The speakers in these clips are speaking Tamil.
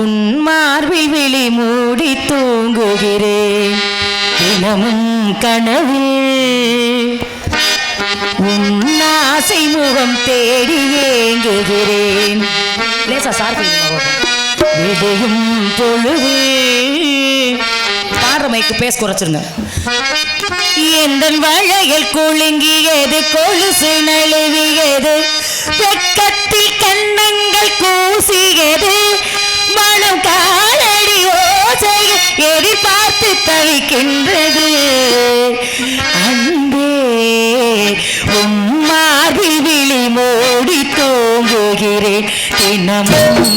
உன் மார்பில் விழி மூடி தூங்குகிறேன். தினமும் கனவில் உன் ஆசை முகம் தேடி ஏங்குகிறேன். லேசா சார் விடையும் பொழுது பாடுற மைக்கு பேச குறைச்சிருங்க. எந்த வளையல் குலுங்கியது கொலுசு நழுவியது வெக்கத்தில் கண்ணங்கள் கூசியது மனம் காலடி ஓசை எதிர்பார்த்து தவிக்கின்றது. அன்பே உம்மாதி விழி மூடி தூங்குகிறேன். தினமும்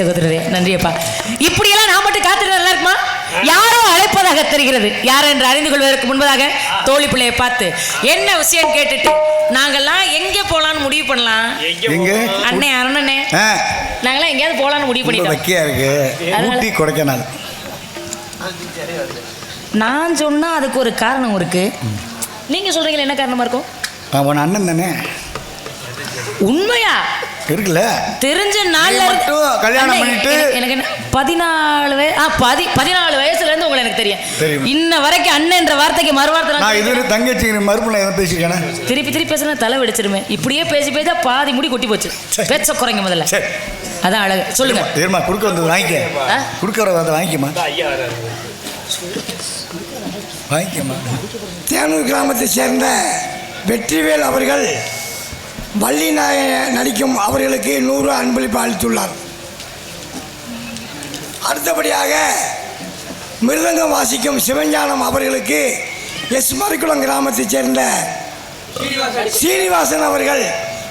சகோதரரே நன்றி அப்பா இப்படியெல்லாம் நான் மட்டும் காத்துட்டு நல்லா இருக்குமா? யாரோ அழைப்பதாக தெரிகிறது. யார் என்று அறிந்து கொள்வதற்கு முன்பதாக தோழி பிள்ளையை பார்த்து என்ன விஷயம் கேட்டுட்டு? நாங்கெல்லாம் எங்க போலான்னு முடிவு பண்ணலாம்? எங்க அண்ணே அண்ணனே ஆ, நாங்கெல்லாம் எங்கேயாவது போலான்னு முடிவு பண்ணிட்டோம். இருக்கு. கொடைக்கானல். நான் சொன்னா அதுக்கு ஒரு காரணம் இருக்கு. நீங்க சொல்றீங்களா என்ன காரணமா இருக்கும்? உன் அண்ணன் தானே? உண்மையா? இருக்குல்ல தெரிஞ்ச நாள்ல கல்யாணம் பண்ணிட்டு- எனக்கு- பதினாலு வயசு ஆ பதி பதினாலு வயசுல இருந்து உங்களை எனக்கு தெரியும். தெரியும். இன்ன வரைக்கும் அண்ணன்ற வார்த்தைக்கு மறுவார்த்தை நான் நான் இதுவரை தங்கச்சி மறுப்புல எதை பேசியிருக்கேனே? திருப்பி திருப்பி பேசுனா தலை வெடிச்சிருமே. இப்படியே பேசி பேச பாதி முடி கொட்டி போச்சு. பேச்ச குறைங்க முதல்ல. அதான் அழகு. சொல்லுங்க. தெரியுமா குறுக்க வந்தது வாங்கிக்க. ஆ? குறுக்க வரதை வாங்கிக்கமா வாங்கிக்கமா தேனூர் கிராமத்தைச் சேர்ந்த வெற்றிவேல் அவர்கள் வள்ளி நாய நடிக்கும் அவர்களுக்கு நூறு அன்பளிப்பு அளித்துள்ளார். அடுத்தபடியாக மிருதங்கம் வாசிக்கும் சிவஞானம் அவர்களுக்கு எஸ் மறிக்குளம் கிராமத்தைச் சேர்ந்த சீனிவாசன் அவர்கள்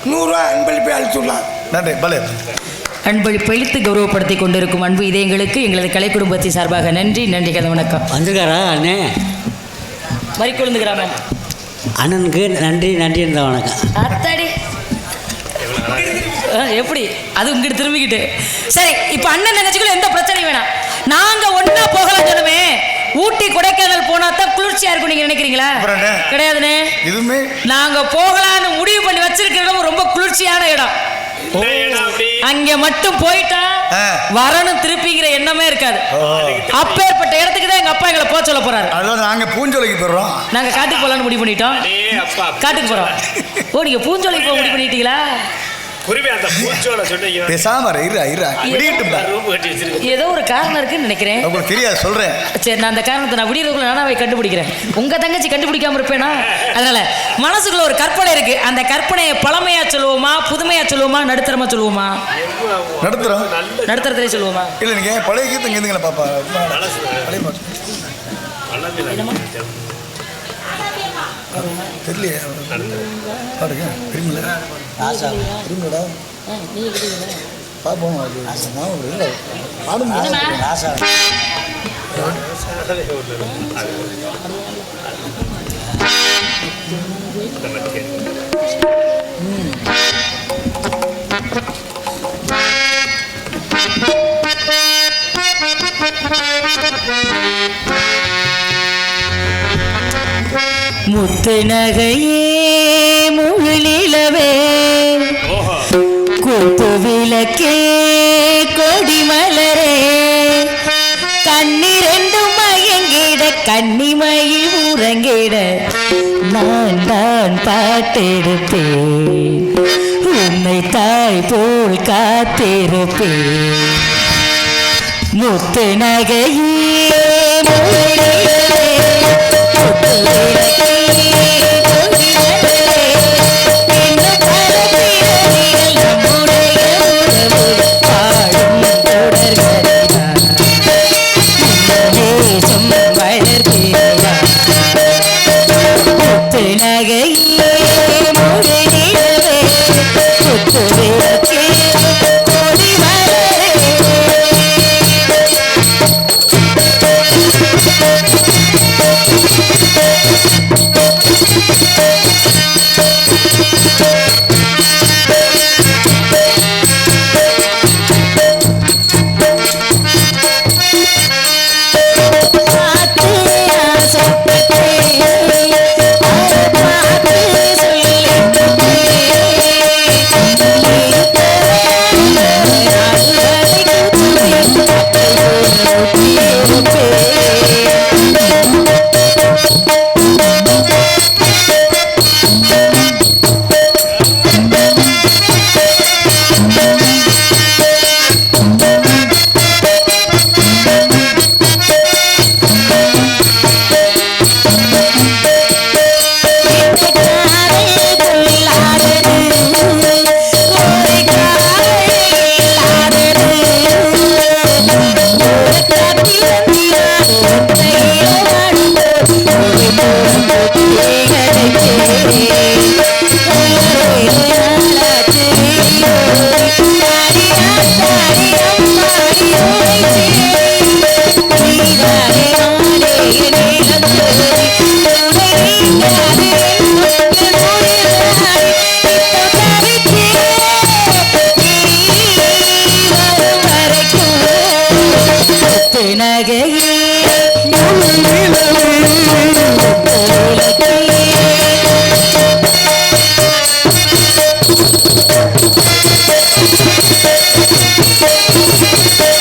நூறு அன்பளிப்பை அளித்துள்ளார். நன்றி பலே. அன்பளிப்பு அளித்து கௌரவப்படுத்தி கொண்டிருக்கும் அன்பு இதயங்களுக்கு எங்களது கலை குடும்பத்தின் சார்பாக நன்றி நன்றி கதை வணக்கம். வந்திருக்காரா அண்ணே? மறிக்கொழுந்து கிராமம். அண்ணனுக்கு நன்றி நன்றி இருந்த வணக்கம். அத்தாடி. எப்படி? அது இங்கிட்டு திரும்பிக்கிட்டு. சரி இப்போ அண்ணன் தங்கச்சிக்குள்ள எந்த பிரச்சனையும் வேணாம். நாங்க ஒண்ணா போகலாம் சொன்னமே ஊட்டி கொடைக்கானல் போனா தான் குளிர்ச்சியா இருக்கும் நீங்க நினைக்கிறீங்களா? கிடையாதுண்ணே. இதுவுமே நாங்க போகலான்னு முடிவு பண்ணி வச்சிருக்கிற இடம் ரொம்ப குளிர்ச்சியான இடம். அங்க மட்டும் போயிட்டா. வரணும் திருப்பிங்கிற எண்ணமே இருக்காது. அப்பேற்பட்ட இடத்துக்கு தான் எங்க அப்பா எங்களை போக சொல்ல போறாரு. அதான் நாங்கள் பூஞ்சோலைக்கு போயிடுறோம். நாங்க காட்டுக்கு போலான்னு முடிவு பண்ணிட்டோம். காட்டுக்கு போறோம். ஓ நீங்க பூஞ்சோலைக்கு போக முடிவு பண்ணிட்டீங்களா? குருவி அந்த பூச்சோல சொன்னீங்க. பேசாம இரு, இருடா இருடா விடியட்டும் பா. ரூம் கட்டி வச்சிருக்கு ஏதோ ஒரு காரணம் இருக்குன்னு நினைக்கிறேன். உங்களுக்கு தெரியாது சொல்றேன். சரி நான் அந்த காரணத்தை நான் விடியறதுக்குள்ள நானாவே கண்டுபிடிக்கிறேன். உங்க தங்கச்சி கண்டுபிடிக்காம இருப்பேனா? அதனால மனசுக்குள்ள ஒரு கற்பனை இருக்கு. அந்த கற்பனையை பழமையா சொல்லுவோமா புதுமையா சொல்லுவோமா நடுத்தரமா சொல்லுவோமா? நடத்துறோம் நடுத்தரத்திலே சொல்லுவோமா? இல்லை நீங்க பழைய கீதம் கேதுங்களா பாப்பா. பழைய பாட்டு. தெரியலையே. பாருங்க தெரியுமில்ல தெரியுங்களா பார்ப்போம் அது ஆசா இல்லை. பாடும் முத்து நகையே முழுநிலவே கூத்து விளக்கே கொடிமலரே. கண்ணிரண்டும் மயங்கிட கன்னிமயில் உறங்கிட நான் தான் பாட்டெடுப்பேன். உன்னை தாய் போல் காத்திருப்பேன். முத்து நகையே முழுநிலவே, முத்து விளக்கே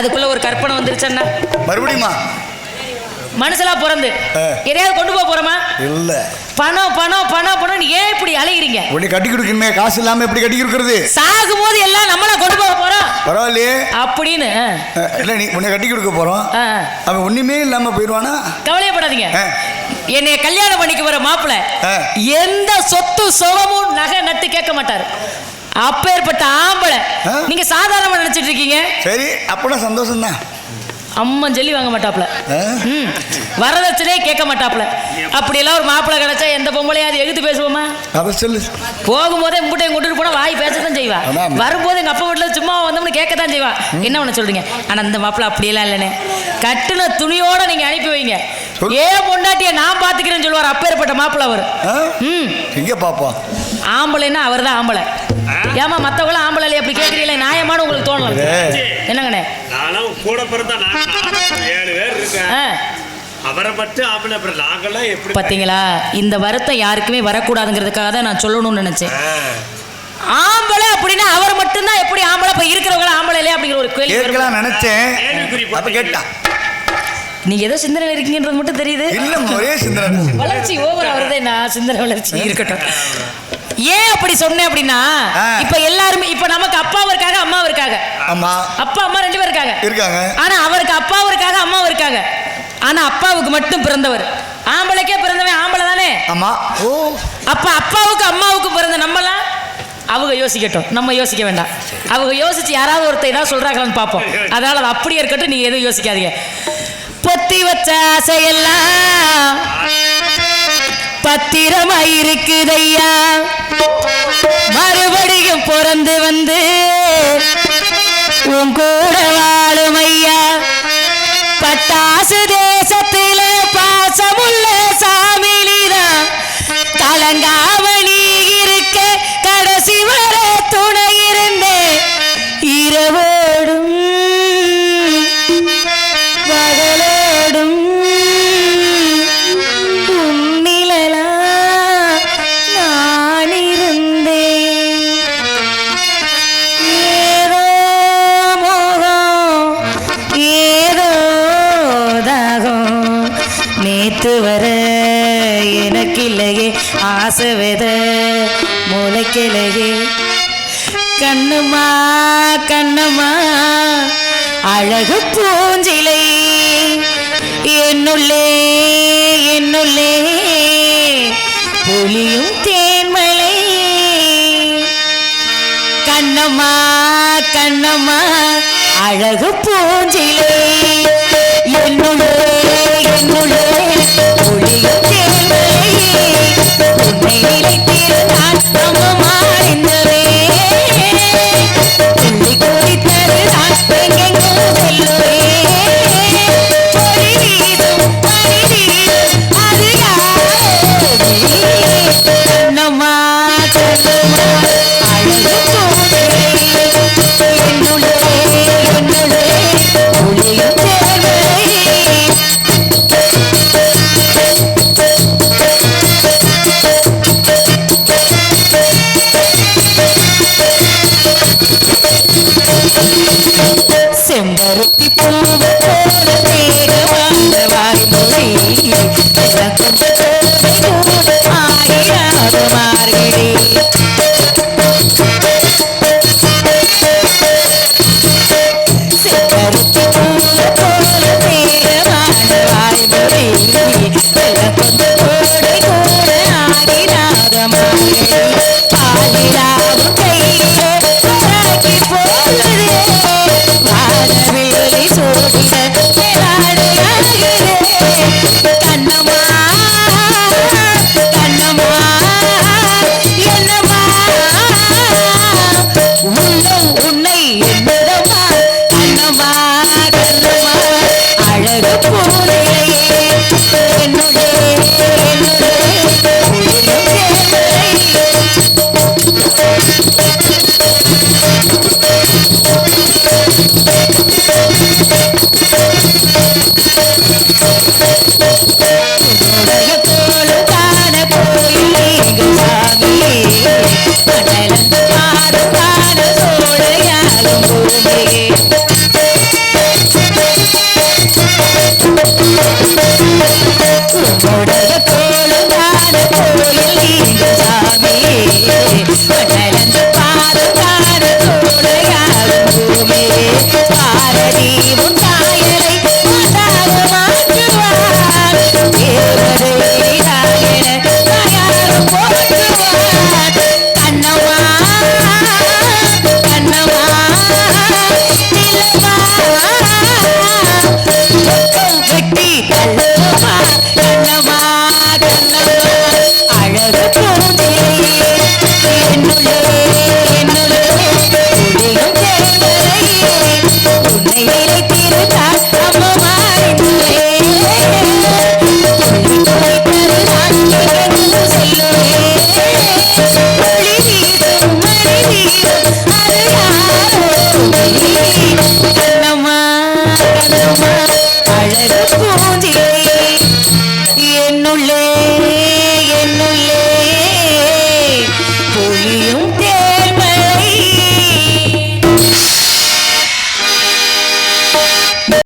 அதுக்குள்ள ஒரு கற்பனை வந்துருச்சண்ணா மறுபடியுமா? மனுஷலா பிறந்து. எதையாவது கொண்டு போக போறோமா? இல்ல. பணம் பணம் பணம் பணம் ஏன் இப்படி அலைகிறீங்க உன்னை கட்டி கொடுக்கணுமே காசு இல்லாம எப்படி கட்டி கொடுக்கறது? சாகும் போது எல்லாம் நம்மளா கொண்டு போக போறோம். பரவாயில்லையே. அப்படின்னு. இல்ல நீ உன்னை கட்டி கொடுக்க போறோம். அவன் ஒண்ணுமே இல்லாம போயிடுவானா? கவலையப்படாதீங்க. ஆ. என்னைய கல்யாணம் பண்ணிக்க வர மாப்பிள்ள. எந்த சொத்து சுகமும் நகை நட்டு கேட்க மாட்டாரு. அப்பேற்பட்ட ஆம்பளை. நீங்க சாதாரணமா நினைச்சிட்டு இருக்கீங்க? சரி அப்பனா சந்தோஷம் தான் அம்மன் சொல்லி வாங்க மாட்டாப்ல வரதட்சணையே கேட்க மாட்டாப்ல அப்படியெல்லாம் ஒரு மாப்பிள்ளை கிடைச்சா எந்த பொம்பளையும் அது எகுத்து பேசுவோமா? அதை சொல்லு. போகும்போதே முட்டையும் கொண்டுட்டு போனா வாய் பேசத்தான் செய்வா. வரும்போது எங்க அப்பா வீட்டுல சும்மா வந்தோம்னு கேட்கத்தான் செய்வா. என்ன பண்ண சொல்றீங்க? ஆனா இந்த மாப்பிள்ளை அப்படியெல்லாம் இல்லைண்ணே. கட்டுன துணியோட நீங்க அனுப்பி வைங்க. ஏன் பொண்டாட்டிய நான் பாத்துக்கிறேன்னு சொல்லுவார் அப்பேற்பட்ட மாப்பிள்ளை அவர். எங்க பாப்போம் ஆம்பளைன்னா அவர் தான் ஆம்பளை. ஏமா மத்தவங்களும் ஆம்பளை அப்படி கேட்குறீங்களே நியாயமான உங்களுக்கு தோணலாம் ஏ. என்னங்கண்ணே? நானும் கூட பிறந்த ஏழு பேர் இருக்கேன். அவரை மட்டும் ஆம்பளை அப்புறம் நாங்கெல்லாம் எப்படி பாத்தீங்களா? இந்த வருத்தம் யாருக்குமே வரக்கூடாதுங்கிறதுக்காக தான் நான் சொல்லணும்னு நினைச்சேன். ஆம்பளை அப்படின்னா அவர் மட்டும்தான் எப்படி ஆம்பளை இப்ப இருக்கிறவங்க ஆம்பளை இல்லையா அப்படிங்கிற ஒரு கேள்வி நினைச்சேன். கேட்டான் நீங்க ஏதோ சிந்தனையில் இருக்கீங்கன்றது மட்டும் தெரியுது. இல்ல ஒரே சிந்தனை தான். வளர்ச்சி ஓவர் ஆகுறதே நான் சிந்தனை வளர்ச்சி. இருக்கட்டும் ஏன் அப்படி சொன்னேன் அப்படின்னா. இப்ப எல்லாருமே இப்ப நமக்கு அப்பாவும் இருக்காங்க அம்மாவும் இருக்காங்க. ஆமா. அப்பா அம்மா ரெண்டு பேரும் இருக்காங்க. இருக்காங்க. ஆனா அவருக்கு அப்பாவும் இருக்காங்க அம்மாவும் இருக்காங்க. ஆனா அப்பாவுக்கு மட்டும் பிறந்தவர். ஆம்பளைக்கே பிறந்தவன் ஆம்பளை தானே? ஆமா. ஓ. அப்ப அப்பாவுக்கு அம்மாவுக்கு பிறந்த நம்மலாம் அவங்க யோசிக்கட்டும். நம்ம யோசிக்க வேண்டாம். அவங்க யோசிச்சு யாராவது ஒருத்தர் ஏதாவது சொல்றாங்களான்னு பார்ப்போம். அதனால அது அப்படியே இருக்கட்டும் நீங்க எதுவும் யோசிக்காதீங்க. பொத்தி வச்ச ஆசையெல்லாம் பத்திரமாய் இருக்குதையா? மறுபடியும் பிறந்து வந்து உன் கூட வாழும் ஐயா. பட்டாசு தேசத்திலே பாசமுள்ள சாமிலிதான். கலங்காம பூஞ்சிலை என்னுள்ளே என்னுள்ளே புலியும் தேன்மலை. கண்ணம்மா கண்ணம்மா அழகு பூஞ்சிலை என்னுள்ளே என்னுள்ளே புலியும் தேன்மலை. உன்னை நிலைத்திருந்தான் what?